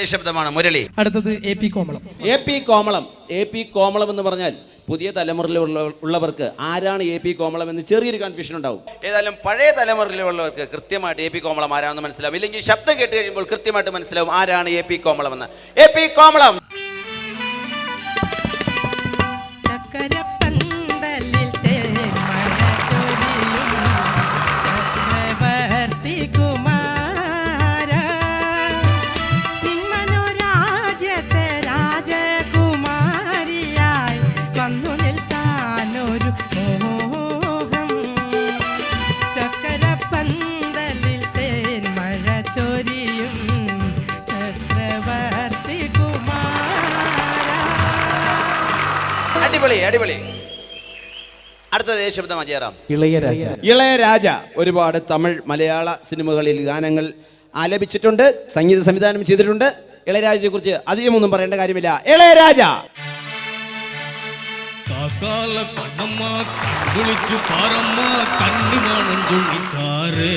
ദേശബ്ദമാണ് മുരളി. അടുത്തത് A P Komalam. A P Komalam. A P Komalam എന്ന് പറഞ്ഞാൽ പുതിയ തലമുറയിലുള്ള ഉള്ളവർക്ക് ആരാണ് എ പി കോമളം എന്ന് ചെറിയൊരു കൺഫ്യൂഷൻ ഉണ്ടാവും. ഏതായാലും പഴയ തലമുറയിലുള്ളവർക്ക് കൃത്യമായിട്ട് എ പി കോമളം ആരാണെന്ന് മനസ്സിലാവും. ഇല്ലെങ്കിൽ ശബ്ദം കേട്ട് കഴിയുമ്പോൾ കൃത്യമായിട്ട് മനസ്സിലാവും ആരാണ് എ പി കോമളം എന്ന് എ പി കോമളം. അടിപൊളി അടിപൊളി. അടുത്ത ദേശബ്ദം അജയറാം ഇളയരാജ ഇളയരാജ ഒരുപാട് തമിഴ് മലയാള സിനിമകളിൽ ഗാനങ്ങൾ ആലപിച്ചിട്ടുണ്ട് സംഗീത സംവിധാനം ചെയ്തിട്ടുണ്ട്. ഇളയരാജയെ കുറിച്ച് അധികമൊന്നും പറയേണ്ട കാര്യമില്ല. ഇളയരാജ കാക്കാല കണ്ണമ്മ പാറമ്മ തുള്ളിക്കാരേ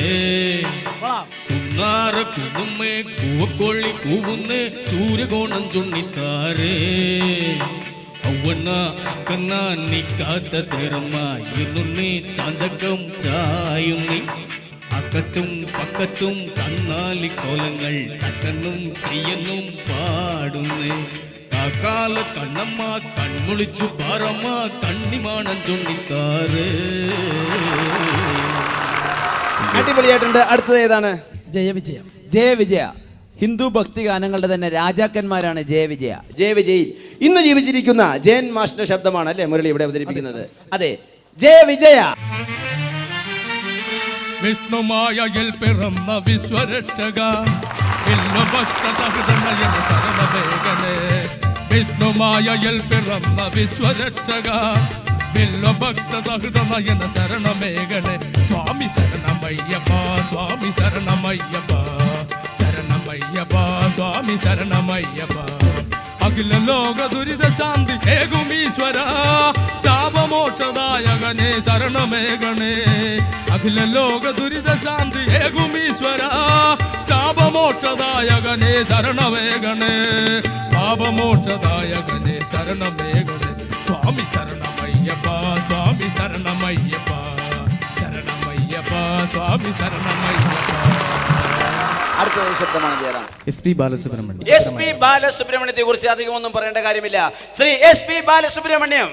കുന്നുമ്മേ കൂവക്കോഴി കൂവുന്നേ സൂര്യകോണം ஒன்னா கண்ணா நீ காத்த திறமா இருன்னே சாந்தகம் சாயும் நீ. അക്കത്തും പക്കത്തും കന്നാലി കോലങ്ങൾ തക്കന്നും ചെയ്യന്നും പാടുന്നു കാക്കാല കണ്ണമ്മ കൺമുളിച്ചു പാറമ്മ കണ്ണിമാണം ചൊന്നിത്താറ് അടിപൊളിയായിട്ടുണ്ട്. അടുത്തത് ഏതാണ്? ജയവിജയ ജയവിജയ ഹിന്ദു ഭക്തി ഗാനങ്ങളുടെ തന്നെ രാജാക്കന്മാരാണ് ജയവിജയ ജയവിജയ ഇന്ന് ജീവിച്ചിരിക്കുന്ന ജയൻ മാഷിന്റെ ശബ്ദമാണ് അല്ലേ? മുരളി ഇവിടെ അവതരിപ്പിക്കുന്നത്. അതെ ജയ വിജയ. വിഷ്ണുമായയിൽ പിറന്ന വിശ്വരക്ഷക വിഷ്ണുമായയിൽ പിറന്ന വിശ്വരക്ഷക വില്ലുഭക്ത സഹൃദയന ശരണമേഘനെ സ്വാമി ശരണമയ്യപ്പ സ്വാമി ശരണമയ്യപ്പ ശരണമയ്യപ്പ സ്വാമി ശരണമയ്യപ്പ. അഖില ലോക ദുരിത ശാന്തി ഏകുമീശ്വര ശാപമോക്ഷദായകനെ ശരണമേകണേ അഖില ലോക ദുരിത ശാന്തി ഏകുമീശ്വര ശാപമോക്ഷദായകനെ ശരണമേകണേ പാപമോക്ഷദായകനെ ശരണമേകണേ സ്വാമി ശരണമയ്യപ്പ സ്വാമി ശരണമയ്യപ്പ. ശരണമയ്യപ്പ സ്വാമി ശരണമയ്യപ്പ. അടുത്ത ദേശബ്ദമാണ് Jayaram S P Balasubrahmanyam. S P ബാലസുബ്രഹ്മണ്യത്തെ കുറിച്ച് അധികമൊന്നും പറയേണ്ട കാര്യമില്ല. Shri S P Balasubrahmanyam.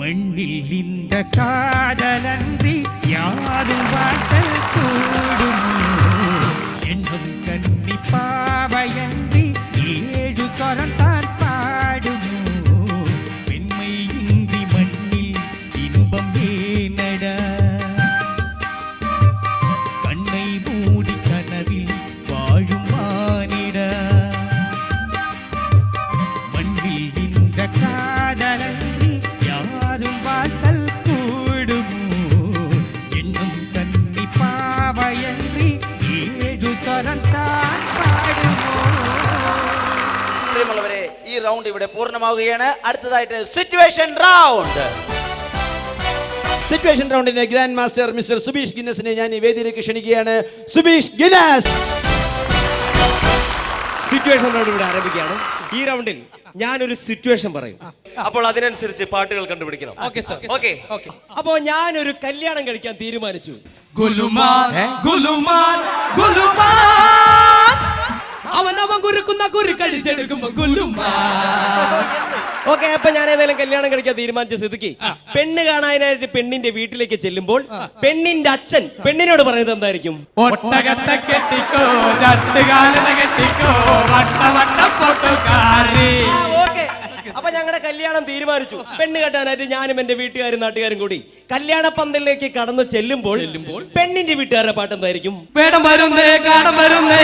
മണ്ണിലിന്റെ കാതലന്തി യാതും വാട്ടൽ കൂടുന്നു. എന്നും കണ്ണി പാവയന്തി ഏഴു സ്വരണ്ട താൻ പ്രിയമുള്ളവരെ ഈ റൗണ്ട് ഇവിടെ പൂർണമാവുകയാണ്. അടുത്തതായിട്ട് സിറ്റുവേഷൻ റൗണ്ട് സിറ്റുവേഷൻ റൗണ്ടിന്റെ ഗ്രാൻഡ് മാസ്റ്റർ മിസ്റ്റർ സുബീഷ് ഗിന്നസിനെ ഞാൻ ഈ വേദിയിലേക്ക് ക്ഷണിക്കുകയാണ്. സുബീഷ് ഗിന്നസ്. സിറ്റുവേഷൻ റൗണ്ട് ഇവിടെ ആരംഭിക്കുകയാണ്. ഈ റൗണ്ടിൽ ഞാനൊരു സിറ്റുവേഷൻ പറയും. അപ്പോൾ അതിനനുസരിച്ച് പാട്ടുകൾ കണ്ടുപിടിക്കണം. ഓക്കെ സാർ ഓക്കെ അപ്പോ ഞാനൊരു കല്യാണം കഴിക്കാൻ തീരുമാനിച്ചു. ഗുലുമാൻ ഗുലുമാൻ അവൻ അവൻ കുരുക്കുന്ന കുരു കഴിച്ചെടുക്കുമ്പോ കൊല്ലുമാ ഓക്കെ അപ്പൊ ഞാൻ ഏതായാലും കല്യാണം കഴിക്കാൻ തീരുമാനിച്ച സ്ഥിതിക്ക് പെണ്ണ് കാണാനായിട്ട് പെണ്ണിന്റെ വീട്ടിലേക്ക് ചെല്ലുമ്പോൾ പെണ്ണിന്റെ അച്ഛൻ പെണ്ണിനോട് പറയുന്നത് എന്തായിരിക്കും? ഒട്ടകത്തെ കെട്ടിക്കോ കെട്ടിക്കോ പൊട്ടുകാരി. അപ്പൊ ഞങ്ങളുടെ കല്യാണം തീരുമാനിച്ചു. പെണ്ണ് കെട്ടാനായിട്ട് ഞാനും എന്റെ വീട്ടുകാരും നാട്ടുകാരും കൂടി കല്യാണ പന്തലിലേക്ക് കടന്ന് ചെല്ലുമ്പോൾ പെണ്ണിന്റെ വീട്ടുകാരുടെ പാട്ട് എന്തായിരിക്കും? വേടം വരുന്നേ കാടം വരുന്നേ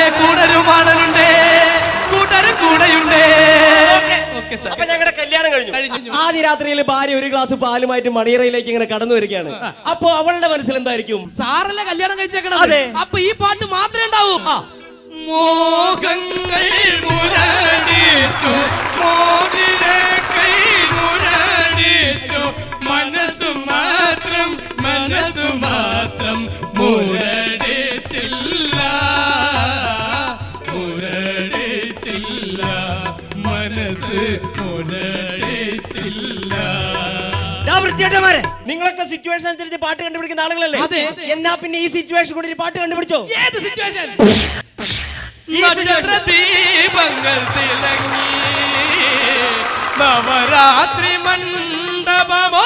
അപ്പൊ ഞങ്ങളുടെ കല്യാണം കഴിഞ്ഞു. ആദ്യ രാത്രിയിൽ ഭാര്യ ഒരു ഗ്ലാസ് പാലുമായിട്ട് മണിയറയിലേക്ക് ഇങ്ങനെ കടന്നു വരികയാണ്. അപ്പൊ അവളുടെ മനസ്സിൽ എന്തായിരിക്കും? സാറല്ല കല്യാണം കഴിച്ചേക്കണം അതെ. അപ്പൊ ഈ പാട്ട് മാത്രമേ ഉണ്ടാവൂ. മോഹങ്ങൾ മോതിരെ കൈ നിങ്ങളൊക്കെ സിറ്റുവേഷൻ അനുസരിച്ച് പാട്ട് കണ്ടുപിടിക്കുന്ന ആളുകളല്ലേ? അതെ. എന്നാ പിന്നെ ഈ സിറ്റുവേഷൻ കൂടി ഒരു പാട്ട് കണ്ടുപിടിച്ചോ? ഏത് സിറ്റുവേഷൻ ദീപങ്ങൾ തിളങ്ങി. നവരാത്രി മണ്ഡപമോ